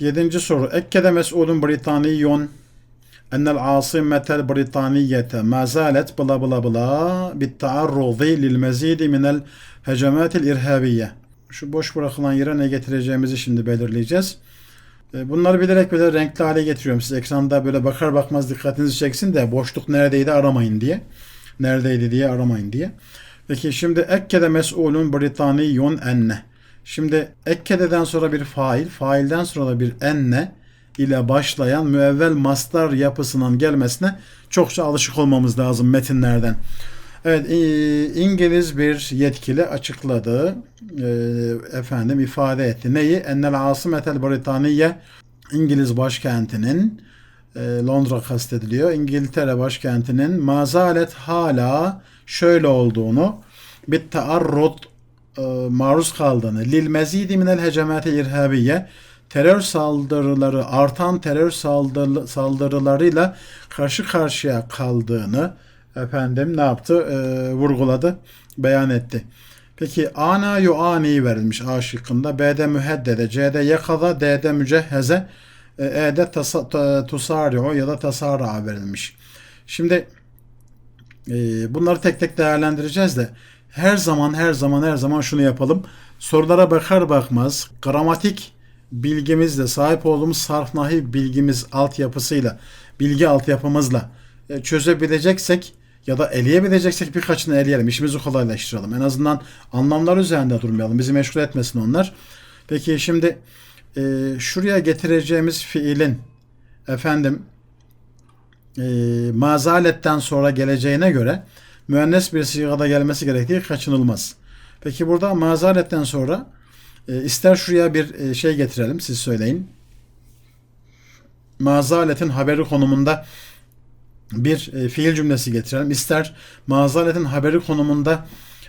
Yedinci soru. Ekkede mes'ulun Britaniyon ennel asimetel Britaniyete ma zalet bla bla bla bit taarruzi lil mezidi minel hecematil irhabiye. Şu boş bırakılan yere ne getireceğimizi şimdi belirleyeceğiz. E, Bunları bilerek böyle renkli hale getiriyorum. Siz ekranda böyle bakar bakmaz dikkatinizi çeksin de boşluk neredeydi aramayın diye. Neredeydi diye aramayın diye. Peki şimdi ekkede mes'ulun Britaniyun enne. Şimdi ekkededen sonra bir fail, failden sonra da bir enne ile başlayan müevvel mastar yapısının gelmesine çokça alışık olmamız lazım metinlerden. Evet, İ- İngiliz bir yetkili açıkladı, e, efendim ifade etti. Neyi? Ennel asimetel Britaniye İngiliz başkentinin e, Londra kastediliyor. İngiltere başkentinin mazalet hala şöyle olduğunu bir taarrud e, maruz kaldığını lil mezidi minel hecemati irhabiye terör saldırıları artan terör saldırı, saldırılarıyla karşı karşıya kaldığını efendim ne yaptı E, vurguladı beyan etti. Peki ana yu ani verilmiş A şıkkında B'de müheddede C'de yakaza D'de mücehheze e, E'de tusari'u ya da tasara verilmiş. Şimdi e, bunları tek tek değerlendireceğiz de her zaman her zaman her zaman şunu yapalım. Sorulara bakar bakmaz gramatik bilgimizle sahip olduğumuz sarf nahi bilgimiz altyapısıyla bilgi altyapımızla e, çözebileceksek ya da eleyebileceksek birkaçını eleyelim. İşimizi kolaylaştıralım. En azından anlamlar üzerinde durmayalım. Bizi meşgul etmesin onlar. Peki şimdi e, şuraya getireceğimiz fiilin efendim e, mazaletten sonra geleceğine göre müennes bir sigada gelmesi gerektiği kaçınılmaz. Peki burada mazaletten sonra e, ister şuraya bir e, şey getirelim siz söyleyin. Mazaletin haberi konumunda bir e, fiil cümlesi getirelim. İster mazaletin haberi konumunda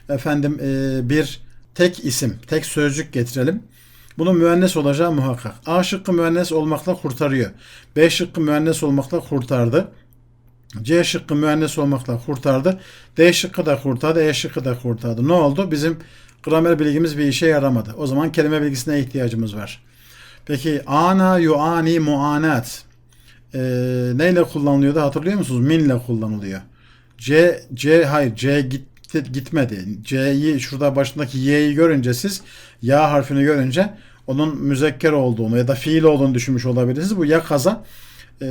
efendim e, bir tek isim, tek sözcük getirelim. Bunun müennes olacağı muhakkak. A şıkkı müennes olmakla kurtarıyor. B şıkkı müennes olmakla kurtardı. C şıkkı müennes olmakla kurtardı. D şıkkı da kurtardı. E şıkkı da kurtardı. Ne oldu? Bizim gramer bilgimiz bir işe yaramadı. O zaman kelime bilgisine ihtiyacımız var. Peki ana, yuani, muanat e, neyle kullanılıyordu hatırlıyor musunuz? Minle kullanılıyor. C, C hayır C gitti, gitmedi. C'yi şurada başındaki Y'yi görünce siz ya harfini görünce onun müzekker olduğunu ya da fiil olduğunu düşünmüş olabilirsiniz. Bu ya kaza e,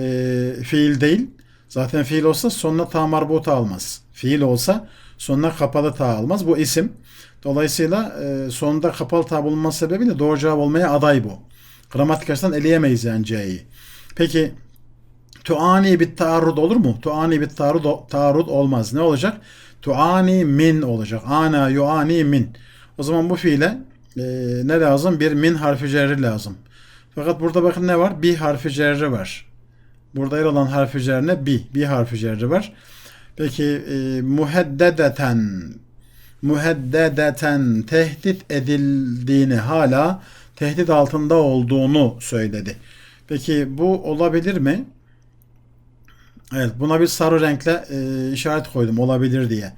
fiil değil. Zaten fiil olsa sonuna ta marbuta almaz. Fiil olsa sonuna kapalı ta almaz. Bu isim. Dolayısıyla e, sonunda kapalı ta bulunması sebebiyle doğru cevap olmaya aday bu. Gramatik açıdan eleyemeyiz yani C'yi. Peki tuani bit taarrud olur mu? Tuani bit taarrud, taarrud olmaz. Ne olacak? Tuani min olacak. Ana yuani min. O zaman bu fiile e, ne lazım? Bir min harfi cerri lazım. Fakat burada bakın ne var? Bir harfi cerri var. Burada yer alan harfi cerri ne? Bi. Bir harfi cerri var. Peki e, muheddedeten muheddedeten tehdit edildiğini hala tehdit altında olduğunu söyledi. Peki bu olabilir mi? Evet buna bir sarı renkle e, işaret koydum olabilir diye.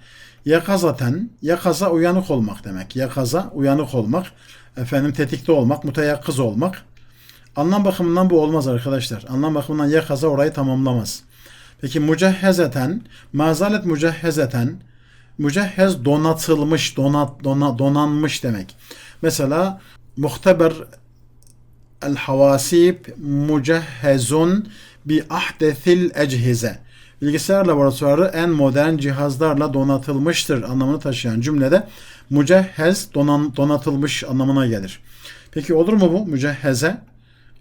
Yakazaten, yakaza uyanık olmak demek. Yakaza uyanık olmak, efendim tetikte olmak, müteyakkız olmak. Anlam bakımından bu olmaz arkadaşlar. Anlam bakımından yakaza orayı tamamlamaz. Peki mücehhezeten, mazalet mücehhezeten, mücehhez donatılmış, donat, dona, donanmış demek. Mesela muhteber el havasib mücehhezun bi ahdesil ecihize. Bilgisayar laboratuvarı en modern cihazlarla donatılmıştır anlamını taşıyan cümlede mücehhez donan, donatılmış anlamına gelir. Peki olur mu bu mücehheze?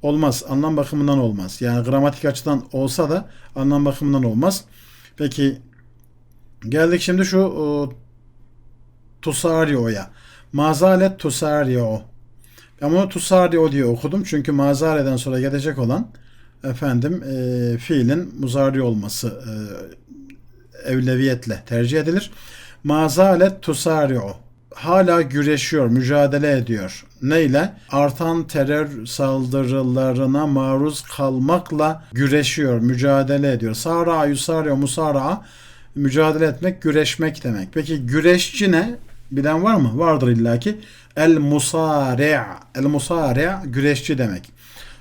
Olmaz. Anlam bakımından olmaz. Yani gramatik açıdan olsa da anlam bakımından olmaz. Peki geldik şimdi şu o, tusario'ya. Mazalet tusario. Ben bunu tusario diye okudum. Çünkü mazareden sonra gelecek olan efendim e, fiilin muzari olması e, evleviyetle tercih edilir. Mazalet tusari'u hala güreşiyor, mücadele ediyor. Neyle? Artan terör saldırılarına maruz kalmakla güreşiyor, mücadele ediyor. Sara, yusari'u, musara mücadele etmek, güreşmek demek. Peki güreşçi ne? Bilen var mı? Vardır illaki. El musari' El musari' güreşçi demek.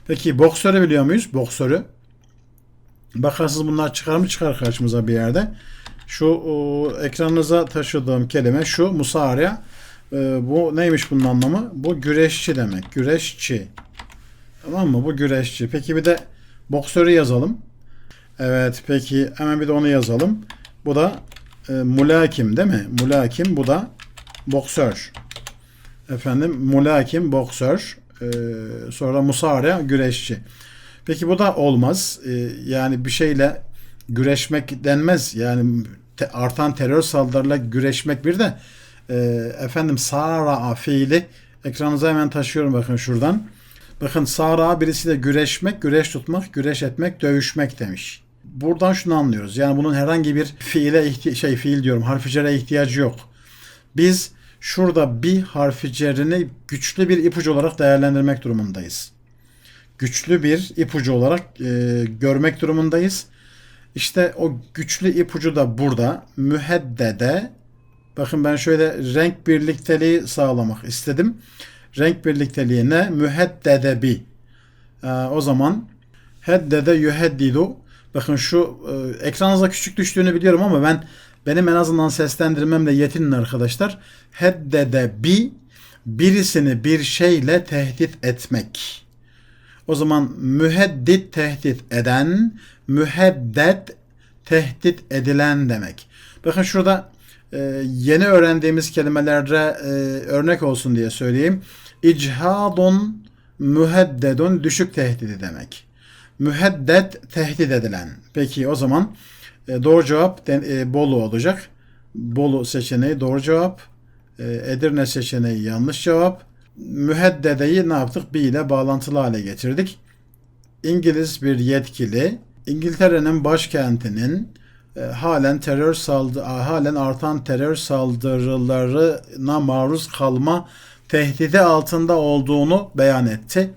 Peki boksörü biliyor muyuz? Boksörü. Bakarsınız bunlar çıkar mı çıkar karşımıza bir yerde. Şu o, ekranınıza taşıdığım kelime şu musarya. E, bu neymiş bunun anlamı? Bu güreşçi demek. Güreşçi. Tamam mı? Bu güreşçi. Peki bir de boksörü yazalım. Evet peki hemen bir de onu yazalım. Bu da e, mulakim değil mi? Mulakim bu da boksör. Efendim mulakim boksör. E, sonra musarya güreşçi. Peki bu da olmaz. E, yani bir şeyle güreşmek denmez. Yani te- artan terör saldırılarla güreşmek bir de e, efendim sara fiili ekranınıza hemen taşıyorum bakın şuradan. Bakın sara birisiyle güreşmek, güreş tutmak, güreş etmek, dövüşmek demiş. Buradan şunu anlıyoruz. Yani bunun herhangi bir fiile ihti- şey fiil diyorum harfi ihtiyacı yok. Biz şurada bir harfi cerrini güçlü bir ipucu olarak değerlendirmek durumundayız. Güçlü bir ipucu olarak e, görmek durumundayız. İşte o güçlü ipucu da burada müheddede bakın ben şöyle renk birlikteliği sağlamak istedim. Renk birlikteliği ne? Müheddede bi. Ee, o zaman heddede yuheddidu bakın şu e, ekranınıza küçük düştüğünü biliyorum ama ben benim en azından seslendirmemle yetinin arkadaşlar. Heddede bi birisini bir şeyle tehdit etmek. O zaman müheddit tehdit eden, müheddet tehdit edilen demek. Bakın şurada e, yeni öğrendiğimiz kelimelerde e, örnek olsun diye söyleyeyim. İchadun müheddedun düşük tehdidi demek. Müheddet tehdit edilen. Peki o zaman e, doğru cevap e, Bolu olacak. Bolu seçeneği doğru cevap. E, Edirne seçeneği yanlış cevap. Müheddedeyi ne yaptık? Bir ile bağlantılı hale getirdik. İngiliz bir yetkili İngiltere'nin başkentinin e, halen terör saldı halen artan terör saldırılarına maruz kalma tehdidi altında olduğunu beyan etti.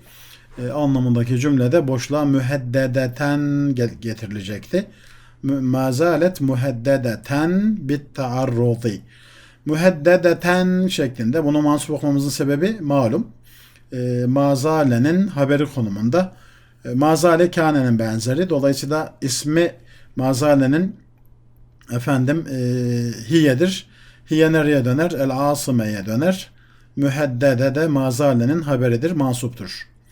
E, anlamındaki cümlede boşluğa müheddedeten ge- getirilecekti. Mazalet müheddedeten bit taarrudi. Müheddedeten şeklinde bunu mansup okumamızın sebebi malum. E, mazalenin haberi konumunda. E, mazale kanenin benzeri. Dolayısıyla ismi mazalenin efendim e, hiyedir. Hiye nereye döner? El asımeye döner. Müheddede de mazalenin haberidir, mansuptur.